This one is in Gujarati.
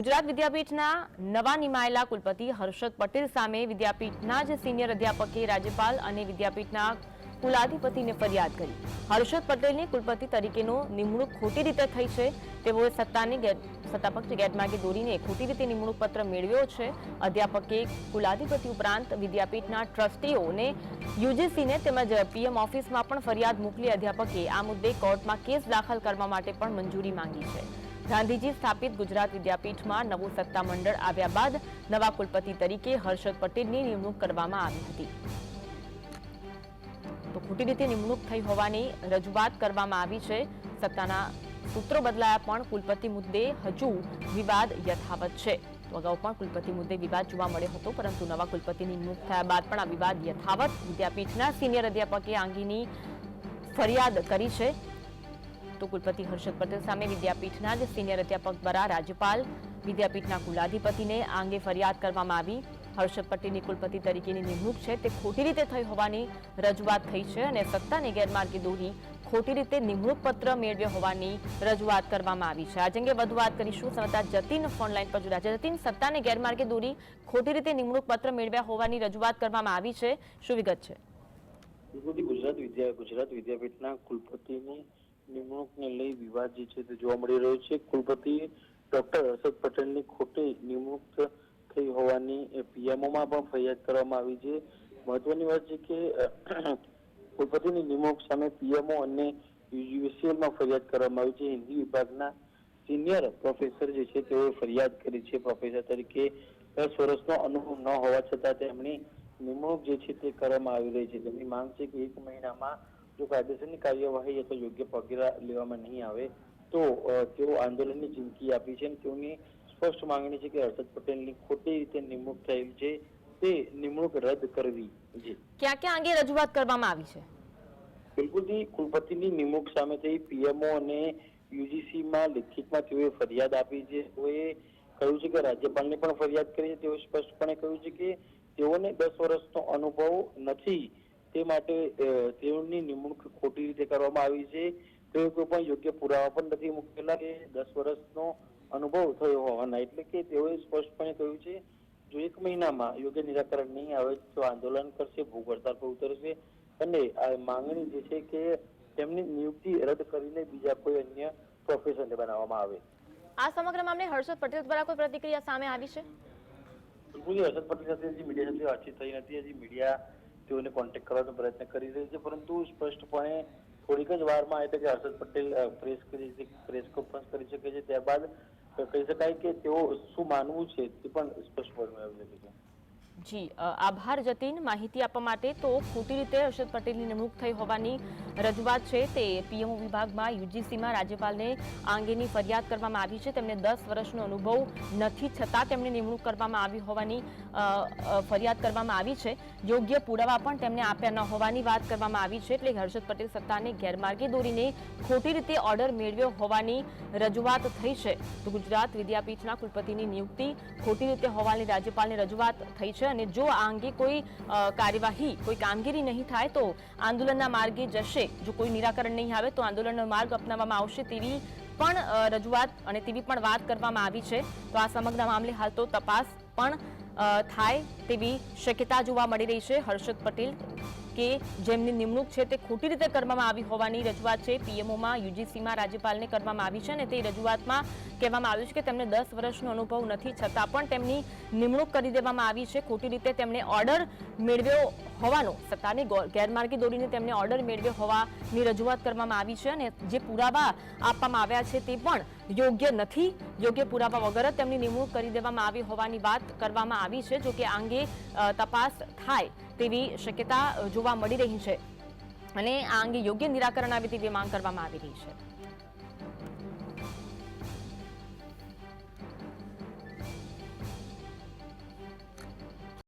ગુજરાત વિદ્યાપીઠના નવા નિમાયેલા કુલપતિ હર્ષદ પટેલ સામે વિદ્યાપીઠના જ સિનિયર અધ્યાપકે રાજ્યપાલ અને વિદ્યાપીઠના કુલાધિપતિને ફરિયાદ કરી. હર્ષદ પટેલની કુલપતિ તરીકેનો નિમણૂક ખોટી રીતે થઈ છે. તેઓએ સત્તાની સત્તાપક્ષ ગેરમાર્ગે દોરીને ખોટી રીતે નિમણૂક પત્ર મેળવ્યો છે. અધ્યાપકે કુલાધિપતિ ઉપરાંત વિદ્યાપીઠના ટ્રસ્ટીઓને યુજીસીને તેમજ પીએમ ઓફિસમાં પણ ફરિયાદ મોકલી અધ્યાપકે આ મુદ્દે કોર્ટમાં કેસ દાખલ કરવા માટે પણ મંજૂરી માંગી છે. ગાંધીજી સ્થાપિત ગુજરાત વિદ્યાપીઠમાં નવું સત્તામંડળ આવ્યા બાદ નવા કુલપતિ તરીકે હર્ષદ પટેલની નિમણૂક કરવામાં આવી હતી. તો ખોટી રીતે નિમણૂક થઈ હોવાની રજૂઆત કરવામાં આવી છે. સત્તાના સૂત્રો બદલાયા પણ કુલપતિ મુદ્દે હજુ વિવાદ યથાવત છે. તો અગાઉ પણ કુલપતિ મુદ્દે વિવાદ જોવા મળ્યો હતો, પરંતુ નવા કુલપતિની નિમણૂક થયા બાદ પણ આ વિવાદ યથાવત વિદ્યાપીઠના સિનિયર અધ્યાપકે આંગીની ફરિયાદ કરી છે. તો કુલપતિ હર્ષદ પટેલ સામે વિદ્યાપીઠના જ સિનિયર અધ્યાપક દ્વારા રાજ્યપાલ, વિદ્યાપીઠના કુલાધિપતિને આ અંગે ફરિયાદ કરવામાં આવી. હર્ષદ પટેલની કુલપતિ તરીકેની નિમણૂક છે તે ખોટી રીતે થઈ હોવાની રજૂઆત થઈ છે અને સત્તાને ગેરમાર્ગે દોરી ખોટી રીતે નિમણૂક પત્ર મેળવ્યો હોવાની રજૂઆત કરવામાં આવી છે. આજ અંગે વધુ વાત કરીશું. સંવાદદાર જતીન ફોનલાઈન પર જોડાયા છે. જતીન, સત્તાને ગેરમાર્ગે દોરી ખોટી રીતે નિમણૂક પત્ર મેળવ્યા હોવાની રજૂઆત કરવામાં આવી છે. શું વિગત છે? ગુજરાત વિદ્યા ગુજરાત વિદ્યાપીઠના કુલપતિની વિવાદ જે છે તે જોવા મળી રહ્યો છે. કુલપતિ ડોક્ટર હર્ષદ પટેલની ખોટી નિમણૂક થઈ હોવાની પીએમઓમાં પણ ફરિયાદ કરવામાં આવી છે. મહત્વની વાત છે કે કુલપતિની નિમણૂક સામે પીએમઓ અને યુજીસીએલમાં ફરિયાદ કરવામાં આવી છે. હિન્દી વિભાગના સિનિયર પ્રોફેસર જે છે તેઓએ ફરિયાદ કરી છે. પ્રોફેસર તરીકે દસ વર્ષનો અનુભવ ન હોવા છતાં તેમની નિમણૂક જે છે તે કરવામાં આવી રહી છે. તેમની માંગ છે કે એક મહિનામાં જો કાયદેસરની કાર્યવાહી અથવા યોગ્ય પગલાં લેવામાં નહીં આવે તો તેઓ આંદોલનની ચીમકી આપી છે અને તેઓની સ્પષ્ટ માંગણી છે કે હર્ષદ પટેલની ખોટી રીતે નિમણૂક થયેલ છે તે નિમણૂક રદ કરવી જી ક્યાં ક્યાં અંગે રજૂઆત કરવામાં આવી છે? બિલકુલથી કુલપતિની નિમણૂક સામે થઈ પીએમઓ અને યુજીસીમાં લિખિતમાં તેઓએ ફરિયાદ આપી છે. તેઓએ કહ્યું છે કે રાજ્યપાલને પણ ફરિયાદ કરી છે. તેઓએ સ્પષ્ટપણે કહ્યું છે કે તેઓને દસ વર્ષનો અનુભવ નથી. તે માટે તેઓની નિમણૂક ખોટી રીતે કરવામાં આવી છે. તેઓ કોઈ પણ યોગ્ય પુરાવા પણ નથી મૂકેલા કે દસ વર્ષનો અનુભવ થયો હોવાના. એટલે કે તેઓએ સ્પષ્ટપણે કહ્યું છે જો એક મહિનામાં યોગ્ય નિરાકરણ નહીં આવે તો આંદોલન કરશે ભૂખ હડતાલ પર ઉતરશે. અને આ માંગણી જે છે કે તેમની નિયુક્તિ રદ કરીને બીજા કોઈ અન્ય પ્રોફેશનને બનાવવામાં આવે. આ સમગ્ર મામલે હર્ષદ પટેલ દ્વારા કોઈ પ્રતિક્રિયા સામે આવી છે? બિલકુલ હર્ષદ પટેલ સાથે હજી મીડિયા સાથે વાતચીત થઈ નથી. હજી મીડિયા તેઓને કોન્ટેક્ટ કરવાનો પ્રયત્ન કરી રહી છે, પરંતુ સ્પષ્ટપણે થોડીક જ વારમાં એટલે કે હર્ષદ પટેલ પ્રેસ કરી પ્રેસ કોન્ફરન્સ કરી શકે છે, ત્યારબાદ કહી શકાય કે તેઓ શું માનવું છે તે પણ સ્પષ્ટપણે આવી શકે છે જી આભાર જતીન. માહિતી આપવા માટે તો ખોટી રીતે હર્ષદ પટેલની નિમણૂક થઈ હોવાની રજૂઆત છે. તે પીએમઓ વિભાગમાં યુજીસીમાં રાજ્યપાલને આ અંગેની ફરિયાદ કરવામાં આવી છે. તેમને દસ વર્ષનો અનુભવ નથી, છતાં તેમની નિમણૂક કરવામાં આવી હોવાની ફરિયાદ કરવામાં આવી છે. યોગ્ય પુરાવા પણ તેમને આપ્યા ન હોવાની વાત કરવામાં આવી છે. એટલે હર્ષદ પટેલ સત્તાને ગેરમાર્ગે દોરીને ખોટી રીતે ઓર્ડર મેળવ્યો હોવાની રજૂઆત થઈ છે. તો ગુજરાત વિદ્યાપીઠના કુલપતિની નિયુક્તિ ખોટી રીતે હોવાની રાજ્યપાલને રજૂઆત થઈ છે. અને જો આ અંગે કોઈ કાર્યવાહી, કોઈ કામગીરી નહીં થાય તો આંદોલનના માર્ગે જશે. જો કોઈ નિરાકરણ નહીં આવે તો આંદોલનનો માર્ગ અપનાવવામાં આવશે તેવી પણ રજૂઆત અને તેવી પણ વાત કરવામાં આવી છે. તો આ સમગ્ર મામલે હાલ તો તપાસ પણ થાય તેવી શક્યતા જોવા મળી રહી છે. હર્ષદ પટેલ કે જેમની નિમણૂક છે તે ખોટી રીતે કરવામાં આવી હોવાની રજૂઆત છે. પીએમઓમાં, યુજીસીમાં રાજ્યપાલને કરવામાં આવી છે અને તે રજૂઆતમાં કહેવામાં આવ્યું છે કે તેમને દસ વર્ષનો અનુભવ નથી, છતાં પણ તેમની નિમણૂક કરી દેવામાં આવી છે. ખોટી રીતે તેમણે ઓર્ડર મેળવ્યો હોવાનો, સત્તાને ગેરમાર્ગે દોરીને તેમને ઓર્ડર મેળવ્યો હોવાની રજૂઆત કરવામાં આવી છે અને જે પુરાવા આપવામાં આવ્યા છે તે પણ યોગ્ય નથી. યોગ્ય પુરાવા વગર જ તેમની નિમણૂક કરી દેવામાં આવી હોવાની વાત કરવામાં આવી છે, જો કે આ અંગે તપાસ થાય. તેવી શક્યતા જોવા મળી રહી છે. અને આ અંગે યોગ્ય નિરાકરણ આવે તેવી માંગ કરવામાં આવી રહી છે.